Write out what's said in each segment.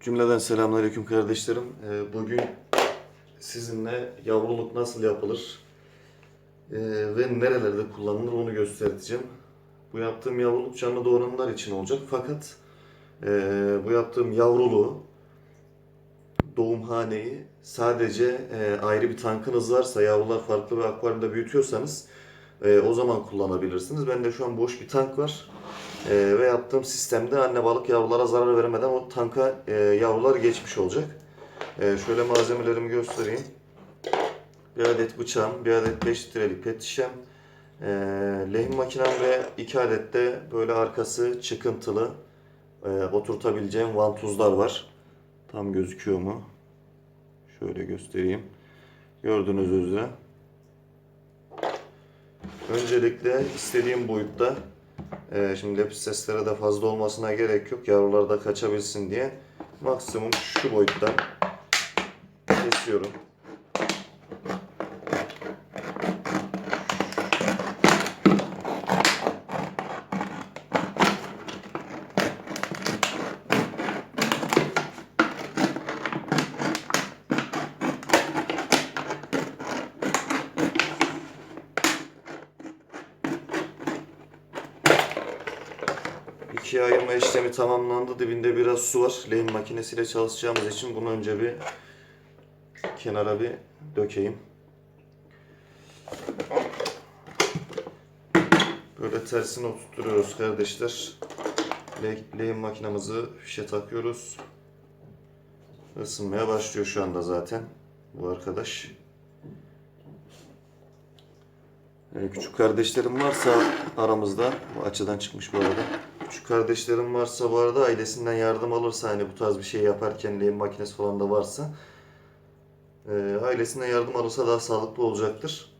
Cümleden selamünaleyküm kardeşlerim. Ee, Bugün sizinle yavruluk nasıl yapılır ee, ve nerelerde kullanılır onu göstereceğim. Bu yaptığım yavruluk canlı doğuranlar için olacak fakat ee, bu yaptığım yavruluğu doğumhaneyi sadece ayrı bir tankınız varsa yavrular farklı bir akvaryumda büyütüyorsanız o zaman kullanabilirsiniz. Bende şu an boş bir tank var. Ee, ve yaptığım sistemde anne balık yavrulara zarar vermeden o tanka e, yavrular geçmiş olacak. Ee, şöyle malzemelerimi göstereyim. Bir adet bıçağım, bir adet 5 litrelik pet şişem, ee, lehim makinem ve 2 adet de böyle arkası çıkıntılı e, oturtabileceğim vantuzlar var. Tam gözüküyor mu? Şöyle göstereyim. Gördüğünüz üzere. Öncelikle istediğim boyutta ee, şimdi lepis seslere de fazla olmasına gerek yok. Yavrular da kaçabilsin diye. Maksimum şu boyuttan kesiyorum. İkiye ayırma işlemi tamamlandı. Dibinde biraz su var. Lehim makinesiyle çalışacağımız için bunu önce bir kenara bir dökeyim. Böyle tersine oturtuyoruz kardeşler. Le- Lehim makinamızı fişe takıyoruz. Isınmaya başlıyor şu anda zaten bu arkadaş. Ee, Küçük kardeşlerim varsa aramızda, bu açıdan çıkmış bu arada. Küçük kardeşlerim varsa bu arada ailesinden yardım alırsa hani bu tarz bir şey yaparken lehim makinesi falan da varsa e, ailesinden yardım alırsa daha sağlıklı olacaktır.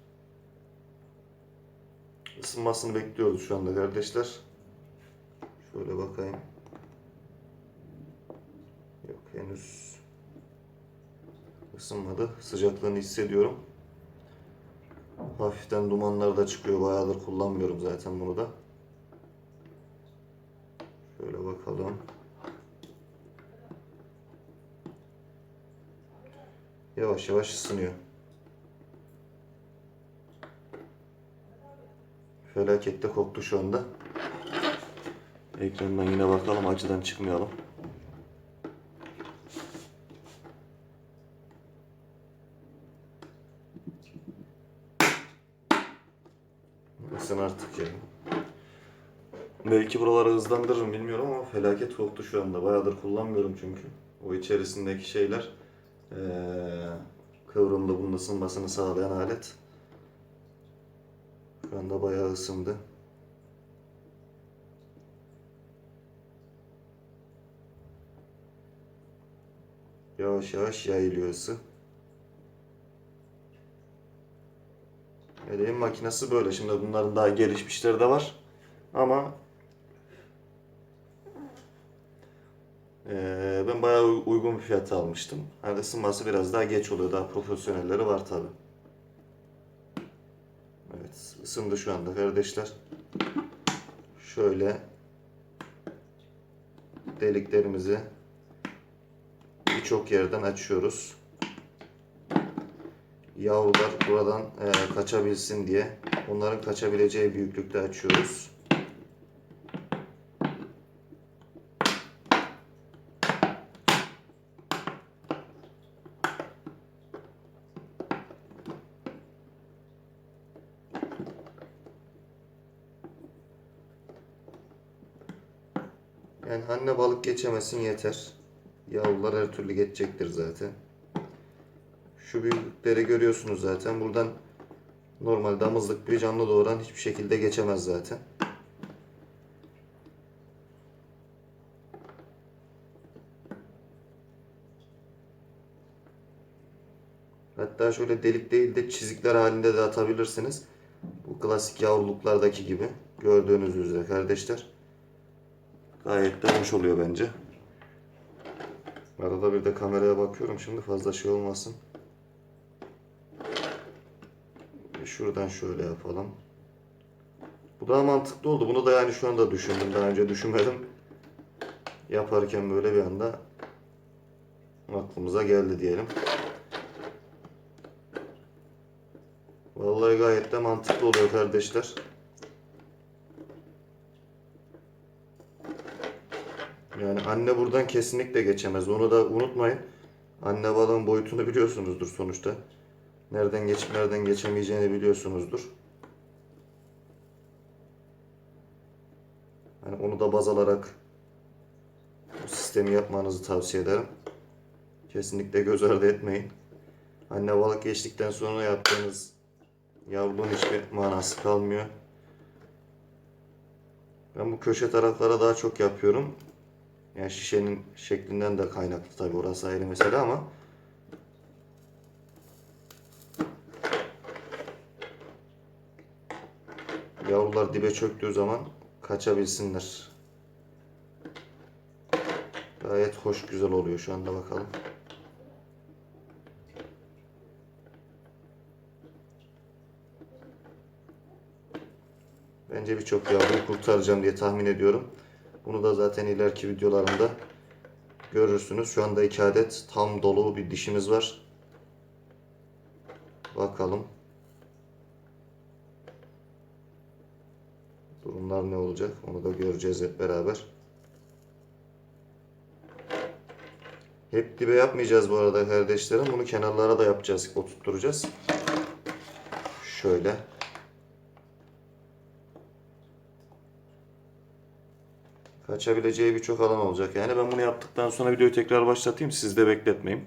Isınmasını bekliyoruz şu anda kardeşler. Şöyle bakayım. Yok henüz ısınmadı. Sıcaklığını hissediyorum. Hafiften dumanlar da çıkıyor. Bayağıdır kullanmıyorum zaten bunu da. Şöyle bakalım. Yavaş yavaş ısınıyor. Felakette koktu şu anda. Ekrandan yine bakalım acıdan çıkmayalım. Belki buraları hızlandırırım bilmiyorum ama felaket koktu şu anda. Bayağıdır kullanmıyorum çünkü. O içerisindeki şeyler eee kıvrımda bunun ısınmasını sağlayan alet. Şu anda bayağı ısındı. Yavaş yavaş yayılıyor ısı. Eleyim makinesi böyle. Şimdi bunların daha gelişmişleri de var. Ama eee, ben bayağı uy- uygun bir fiyata almıştım. Hani ısınması biraz daha geç oluyor. Daha profesyonelleri var tabi. Evet ısındı şu anda kardeşler. Şöyle deliklerimizi birçok yerden açıyoruz. Yavrular buradan e, kaçabilsin diye onların kaçabileceği büyüklükte açıyoruz. Yani anne balık geçemesin yeter. Yavrular her türlü geçecektir zaten. Şu büyüklükleri görüyorsunuz zaten. Buradan normal damızlık bir canlı doğuran hiçbir şekilde geçemez zaten. Hatta şöyle delik değil de çizikler halinde de atabilirsiniz. Bu klasik yavruluklardaki gibi. Gördüğünüz üzere kardeşler. Gayet de hoş oluyor bence. Arada bir de kameraya bakıyorum şimdi fazla şey olmasın. Şuradan şöyle yapalım. Bu daha mantıklı oldu. Bunu da yani şu anda düşündüm. Daha önce düşünmedim. Yaparken böyle bir anda aklımıza geldi diyelim. Vallahi gayet de mantıklı oluyor kardeşler. Yani anne buradan kesinlikle geçemez. Onu da unutmayın. Anne balığın boyutunu biliyorsunuzdur sonuçta. Nereden geçip nereden geçemeyeceğini biliyorsunuzdur. Yani onu da baz alarak bu sistemi yapmanızı tavsiye ederim. Kesinlikle göz ardı etmeyin. Anne balık geçtikten sonra yaptığınız yavruluğun hiçbir manası kalmıyor. Ben bu köşe taraflara daha çok yapıyorum. Yani şişenin şeklinden de kaynaklı tabi orası ayrı mesele ama yavrular dibe çöktüğü zaman kaçabilsinler. Gayet hoş güzel oluyor şu anda bakalım. Bence birçok yavruyu kurtaracağım diye tahmin ediyorum. Bunu da zaten ileriki videolarımda görürsünüz. Şu anda iki adet tam dolu bir dişimiz var. Bakalım. Durumlar ne olacak onu da göreceğiz hep beraber. Hep dibe yapmayacağız bu arada kardeşlerim. Bunu kenarlara da yapacağız, oturtturacağız. Şöyle. Kaçabileceği birçok alan olacak. Yani ben bunu yaptıktan sonra videoyu tekrar başlatayım. Siz de bekletmeyin.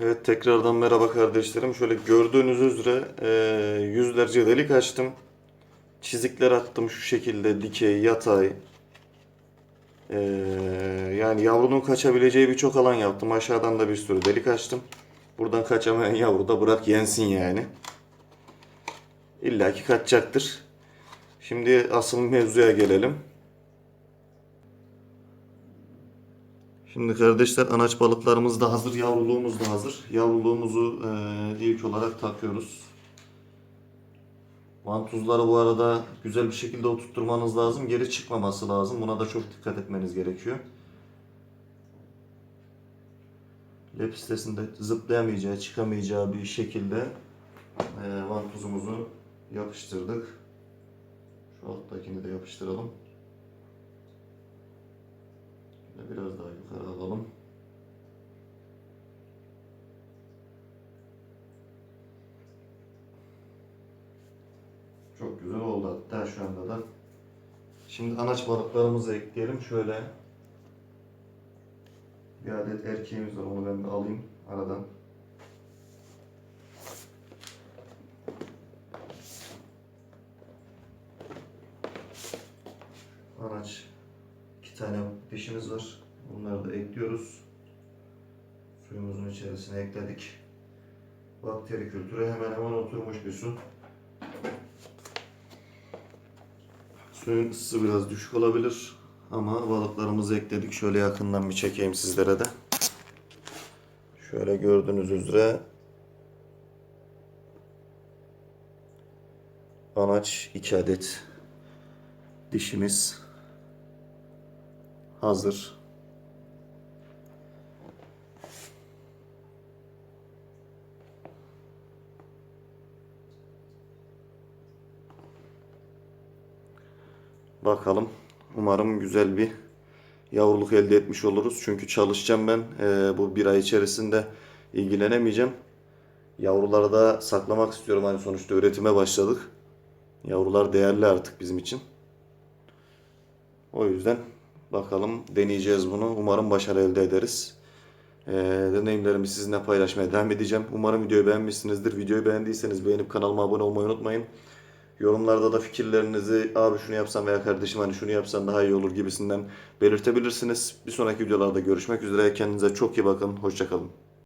Evet tekrardan merhaba kardeşlerim. Şöyle gördüğünüz üzere e, yüzlerce delik açtım. Çizikler attım şu şekilde dikey, yatay. E, yani yavrunun kaçabileceği birçok alan yaptım. Aşağıdan da bir sürü delik açtım. Buradan kaçamayan yavru da bırak yensin yani. İlla ki kaçacaktır. Şimdi asıl mevzuya gelelim. Şimdi kardeşler anaç balıklarımız da hazır, yavruluğumuz da hazır. Yavruluğumuzu eee, ilk olarak takıyoruz. Vantuzları bu arada güzel bir şekilde oturtturmanız lazım. Geri çıkmaması lazım. Buna da çok dikkat etmeniz gerekiyor. Lepistesinde zıplayamayacağı, çıkamayacağı bir şekilde eee vantuzumuzu yapıştırdık. Şu alttakini de yapıştıralım. Şöyle Biraz daha yukarı alalım. Çok güzel oldu hatta şu anda da. Şimdi anaç balıklarımızı ekleyelim. Şöyle bir adet erkeğimiz var. Onu ben bir alayım aradan. Tane dişimiz var. Bunları da ekliyoruz. Suyumuzun içerisine ekledik. Bakteri kültürü hemen hemen oturmuş bir su. Suyun ısısı biraz düşük olabilir ama balıklarımızı ekledik. Şöyle yakından bir çekeyim sizlere de. Şöyle gördüğünüz üzere anaç iki adet dişimiz hazır. Bakalım. Umarım güzel bir yavruluk elde etmiş oluruz. Çünkü çalışacağım ben. Ee, bu bir ay içerisinde ilgilenemeyeceğim. Yavruları da saklamak istiyorum. Hani sonuçta üretime başladık. Yavrular değerli artık bizim için. O yüzden bakalım deneyeceğiz bunu. Umarım başarı elde ederiz. Ee, deneyimlerimi sizinle paylaşmaya devam edeceğim. Umarım videoyu beğenmişsinizdir. Videoyu beğendiyseniz beğenip kanalıma abone olmayı unutmayın. Yorumlarda da fikirlerinizi abi şunu yapsan veya kardeşim hani şunu yapsan daha iyi olur gibisinden belirtebilirsiniz. Bir sonraki videolarda görüşmek üzere. Kendinize çok iyi bakın. Hoşçakalın.